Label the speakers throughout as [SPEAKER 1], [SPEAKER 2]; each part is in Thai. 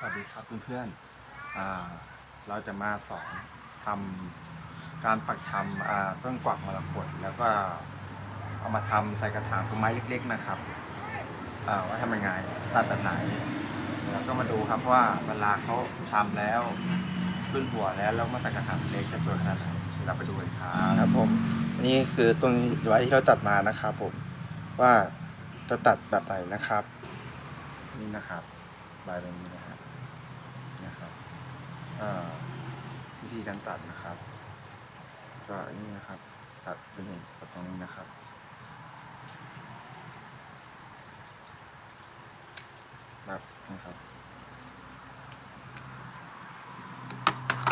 [SPEAKER 1] สวัสดีครับเพื่อนๆอ่าเราจะมาสอนทำการปักชำต้นกวักมรกตแล้วก็เอามาทำใส่กระถางต้นไม้เล็ก ๆ นะครับว่าทำยังไงตัดแบบไหน แล้วก็มาดูครับว่าเวลาเขาชำแล้วขึ้นหัวแล้วแล้วมาใส่กระถางเล็กจะสวยขนาดไหนเราไปดูกันครับครับผมนี่คือต้นไม้ที่เราตัดมานะครับผมว่าจะตัดแบบไหนนะครับ นี่นะครับใบแบบนี้นะฮะนะครับอ่า วิธีการตัดนะครับ ก็นี่นะครับ ตัดเป็นอย่างตัดตรงนี้นะครับแบบนะครับ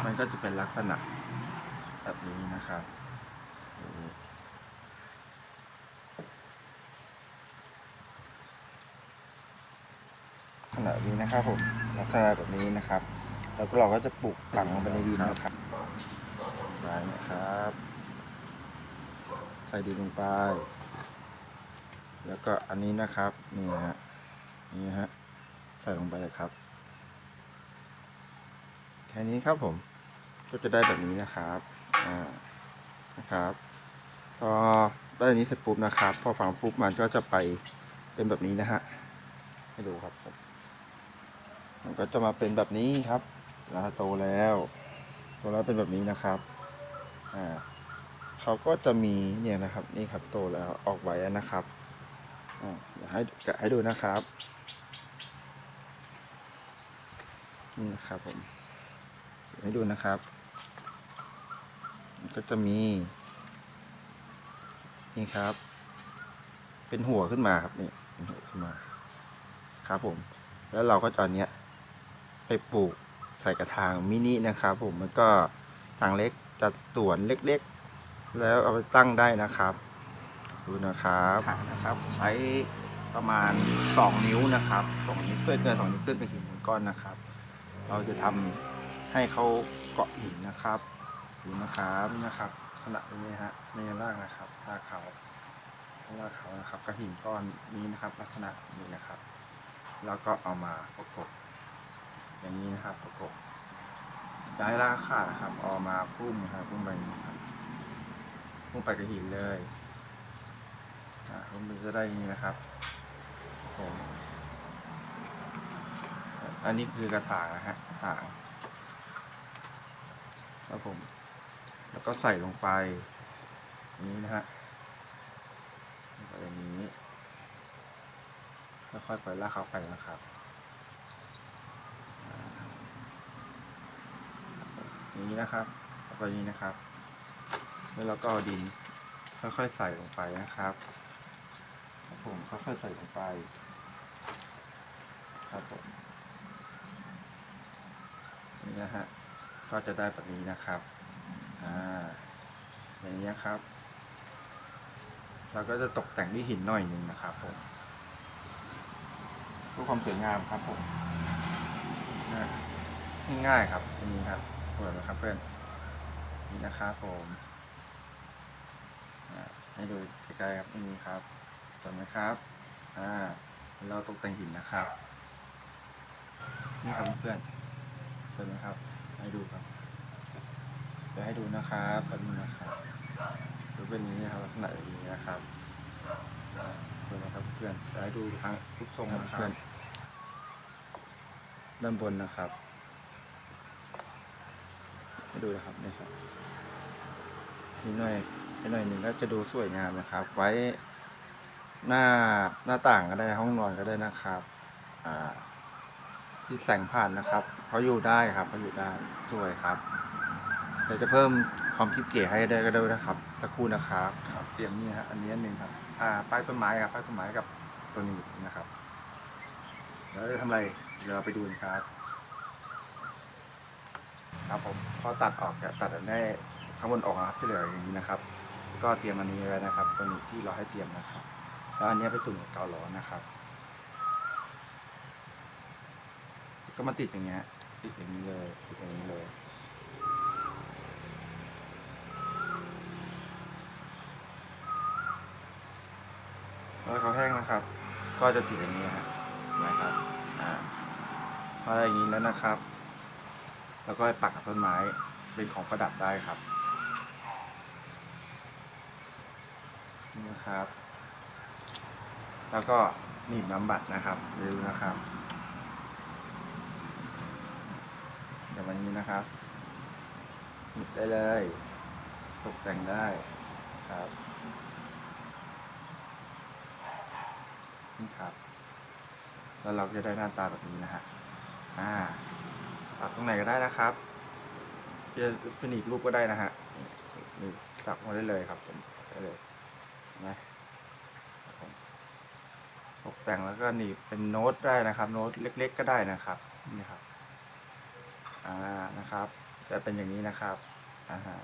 [SPEAKER 1] มันก็จะเป็นลักษณะแบบนี้นะครับขนาดนี้นะครับผมลักษณะแบบนี้นะครับ แล้วก็เราก็จะปลูกฝังลงไปในดินนะครับไปนะครับ ใส่ดินลงไป แล้วก็อันนี้นะครับ นี่ฮะ นี่ฮะ ใส่ลงไปเลยครับ แค่นี้ครับผม ก็จะได้แบบนี้นะครับ อ่า นะครับพอได้อันนี้เสร็จปุ๊บนะครับ พอฝังปุ๊บมันก็จะไปเป็นแบบนี้นะฮะให้ดูครับผมมันก็จะมาเป็นแบบนี้ครับ แล้วโตแล้วโตแล้วเป็นแบบนี้นะครับอ่าเขาก็จะมีเนี่ยนะครับนี่ครับโตแล้วออกใบแล้วนะครับอ่าให้แกให้ดูนะครับนี่นะครับผมให้ดูนะครับก็จะมี นี่ครับ เป็นหัวขึ้นมาครับนี่เป็นหัวขึ้นมา ครับผม แล้วเราก็จะเอาเนี้ยไปปลูก ใส่กระถางมินินะครับ ผมมันก็ทางเล็กจัดสวนเล็กๆ แล้วเอาไปตั้งได้นะครับ ดูนะครับถางนะครับ ใช้ประมาณ 2 นิ้วนะครับสองนิ้วเกินเกินสองนิ้วขึ้นไปหินหนึ่งก้อนนะครับ เราจะทำให้เขาเกาะหินนะครับดูนะครับนะครับลักษณะนี้ฮะในล่างนะครับรากเขารากเขานะครับกระหินก้อนนี้นะครับ ลักษณะนี้นะครับ แล้วก็เอามาประกบ อย่างนี้นะครับประกบย้ายรากขาดนะครับเอามาพุ่มนะครับพุ่มไปนี้ครับพุ่มไปกระหินเลยอ่าพุ่มมันจะได้นี้นะครับผมอันนี้คือกระถางนะฮะกระถางครับผม แล้วก็ใส่ลงไปนี้นะฮะไปอย่างนี้ค่อยๆปล่อยรากเขาไปนะครับอ่า อย่างนี้นะครับแล้วก็นี้นะครับ แล้วเราก็เอาดินค่อยๆใส่ลงไปนะครับครับผมค่อยๆใส่ลงไป ครับผมนี่นะฮะก็จะได้แบบนี้นะครับอ่าอย่างนี้ครับ เราก็จะตกแต่งด้วยหินหน่อยหนึ่งนะครับผมเพื่อความสวยงามครับผมอ่ง่ายๆครับอันนี้ครับ สวยไหมครับเพื่อนนี่นะครับผมให้ดูใกล้ๆครับอันนี้ครับสวยไหมครับอ่าเราตกแต่งหินนะครับ นี่ครับเพื่อนๆสวยไหมครับ ให้ดูครับเดี๋ยวให้ดูนะครับแบบนี้นะครับดูเป็นนี้นะครับลักษณะอย่างนี้นะครับอ่าสวยไหมครับเพื่อนเดี๋ยวให้ดูทางรูปทรงนะครับเพื่อนด้านบนนะครับ ให้ดูนะครับนี่ครับนิดหน่อยนิดหน่อยหนึ่งก็จะดูสวยงามนะครับ ไว้หน้าหน้าต่างก็ได้ห้องนอนก็ได้นะครับ อ่า ที่แสงผ่านนะครับเขาอยู่ได้ครับเขาอยู่ได้สวยครับเดี๋ยวจะเพิ่มความคิดเก๋ให้ได้ก็ได้นะครับ สักครู่นะครับครับเตรียมนี่ฮะอันนี้อันหนึ่งครับ อ่าป้ายต้นไม้ครับป้ายต้นไม้กับตัวนี้นะครับแล้วจะทำอะไรเดี๋ยวเราไปดูกันครับ ครับผมพอตัดออกจะตัดได้ข้างบนออกนะครับที่เหลืออย่างนี้นะครับ ก็เตรียมอันนี้ไว้นะครับ ตัวนี้ที่เราให้เตรียมนะครับ แล้วอันนี้ไปตุ่นกับกาวร้อนะครับ ก็มาติดอย่างเงี้ยติดอย่างนี้เลยติดอย่างนี้เลยแล้วเขาแห้งนะครับ ก็จะติดอย่างนี้ฮะเห็นะครับอ่าออย่างนี้แล้วนะครับ แล้วก็ปักกับต้นไม้เป็นของประดับได้ครับนี่นะครับ แล้วก็หนีบน้ำบัตรนะครับดูนะครับ เดี๋ยววันนี้นะครับหนีบได้เลยตกแต่งได้ครับนี่ครับ แล้วเราจะได้หน้าตาแบบนี้นะฮะอ่า ปักตรงไหนก็ได้นะครับจะเป็นอีกรูปก็ได้นะฮะนี่สักมาได้เลยครับผมได้เลยนะตกแต่งแล้วก็หนีบเป็นโน้ตได้นะครับ โน้ตเล็ก ๆ ก็ได้นะครับนี่ครับอ่านะครับจะเป็นอย่างนี้นะครับอ่าฮะ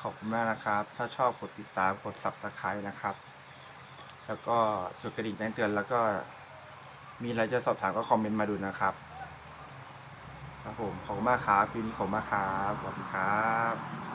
[SPEAKER 1] ขอบคุณมากนะครับ ถ้าชอบกดติดตามกด subscribe นะครับ แล้วก็กดกระดิ่งแจ้งเตือนแล้วก็มีอะไรจะสอบถามก็คอมเมนต์มาดูนะครับ ครับผมขอบคุณมากครับคลิปนี้ขอบคุณมากครับขอบคุณครับ